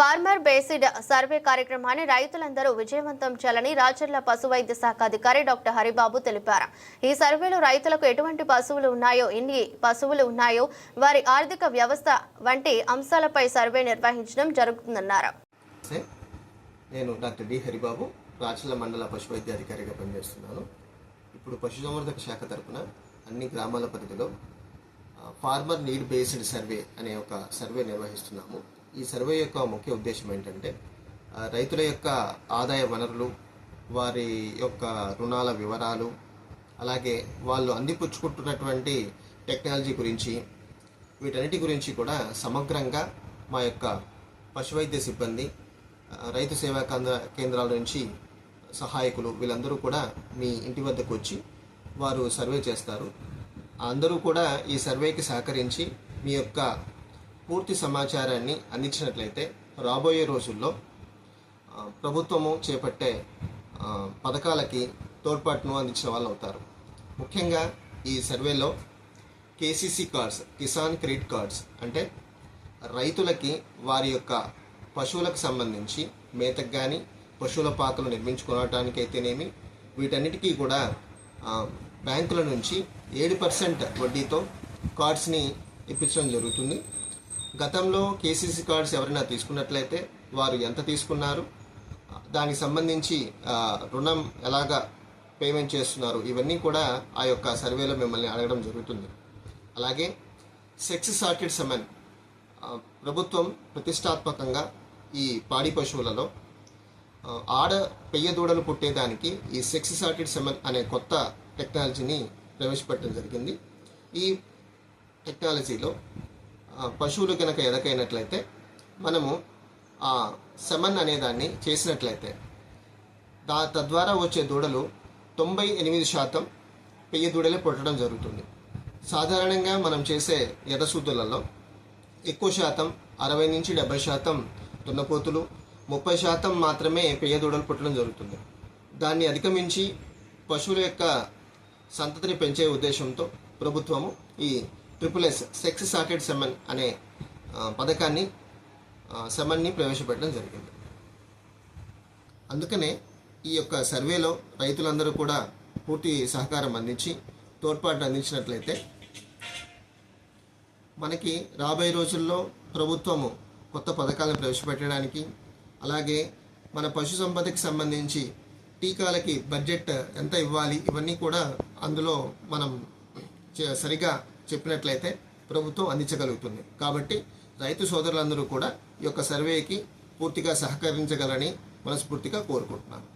Farmer బేసిడ్ survey కార్యక్రమాన్ని రైతులందరూ విజయవంతం చేయాలని రాచర్ల పశు వైద్య శాఖ అధికారి డాక్టర్ హరిబాబు తెలిపారు. ఈ సర్వేలో రైతులకు ఎటువంటి పశువులు ఉన్నాయో ఎన్ని పశువులు ఉన్నాయో వారి ఆర్థిక వ్యవస్థ వంటి అంశాలపై సర్వే నిర్వహించడం జరుగుతుందన్నారు. నేను డాక్టర్ డి హరిబాబు రాచల మండల పశు వైద్య అధికారిగా పనిచేస్తున్నాను. ఇప్పుడు పశుసంవర్ధక శాఖ తరఫున అన్ని గ్రామాల పరిధిలో ఫార్మర్ నీడ్ బేస్డ్ సర్వే అనే ఒక సర్వే నిర్వహిస్తున్నాము. ఈ సర్వే యొక్క ముఖ్య ఉద్దేశం ఏంటంటే రైతుల యొక్క ఆదాయ వనరులు వారి యొక్క రుణాల వివరాలు అలాగే వాళ్ళు అందిపుచ్చుకుంటున్నటువంటి టెక్నాలజీ గురించి వీటన్నిటి గురించి కూడా సమగ్రంగా మా యొక్క పశువైద్య సిబ్బంది రైతు సేవా కేంద్ర కేంద్రాల నుంచి సహాయకులు వీళ్ళందరూ కూడా మీ ఇంటి వద్దకు వచ్చి వారు సర్వే చేస్తారు. అందరూ కూడా ఈ సర్వేకి సహకరించి మీ యొక్క పూర్తి సమాచారాన్ని అందించినట్లయితే రాబోయే రోజుల్లో ప్రభుత్వము చేపట్టే పథకాలకి తోడ్పాటును అందించిన వాళ్ళు అవుతారు. ముఖ్యంగా ఈ సర్వేలో KCC cards Kisan credit cards అంటే రైతులకి వారి యొక్క పశువులకు సంబంధించి మేతకు కానీ పశువుల పాకలు నిర్మించుకోవటానికైతేనేమి వీటన్నిటికీ కూడా బ్యాంకుల నుంచి ఏడు పర్సెంట్ వడ్డీతో కార్డ్స్ని ఇప్పించడం జరుగుతుంది. గతంలో కేసీసీ కార్డ్స్ ఎవరైనా తీసుకున్నట్లయితే వారు ఎంత తీసుకున్నారు దానికి సంబంధించి రుణం ఎలాగా పేమెంట్ చేస్తున్నారు ఇవన్నీ కూడా ఆ యొక్క సర్వేలో మిమ్మల్ని అడగడం జరుగుతుంది. అలాగే సెక్స్ సార్టెడ్ సెమెన్ ప్రభుత్వం ప్రతిష్టాత్మకంగా ఈ పాడి పశువులలో ఆడ పెయ్య దూడలు పుట్టేదానికి ఈ సెక్స్ సార్టెడ్ సెమెన్ అనే కొత్త టెక్నాలజీని ప్రవేశపెట్టడం జరిగింది. ఈ టెక్నాలజీలో పశువులు కనుక ఎదకైనట్లయితే మనము ఆ సెమన్ అనేదాన్ని చేసినట్లయితే దా తద్వారా వచ్చే దూడలు తొంభై ఎనిమిది శాతం పెయ్య దూడలే పుట్టడం జరుగుతుంది. సాధారణంగా మనం చేసే ఎర్రసూదులలో ఎక్కువ శాతం అరవై నుంచి డెబ్బై శాతం దున్నపోతులు ముప్పై శాతం మాత్రమే పెయ్య దూడలు పుట్టడం జరుగుతుంది. దాన్ని అధిగమించి పశువుల యొక్క సంతతిని పెంచే ఉద్దేశంతో ప్రభుత్వము ఈ triple S sex sorted semen అనే పథకాన్ని సెమన్ని ప్రవేశపెట్టడం జరిగింది. అందుకనే ఈ యొక్క సర్వేలో రైతులందరూ కూడా పూర్తి సహకారం అందించి తోడ్పాటు అందించినట్లయితే మనకి రాబోయే రోజుల్లో ప్రభుత్వము కొత్త పథకాలను ప్రవేశపెట్టడానికి అలాగే మన పశు సంపదకి సంబంధించి టీకాలకి బడ్జెట్ ఎంత ఇవ్వాలి ఇవన్నీ కూడా అందులో మనం సరిగా చెప్పినట్లయితే ప్రభుత్వం అందించగలుగుతుంది. కాబట్టి రైతు సోదరులందరూ కూడా ఈ యొక్క సర్వేకి పూర్తిగా సహకరించగలని మనస్ఫూర్తిగా కోరుకుంటున్నాను.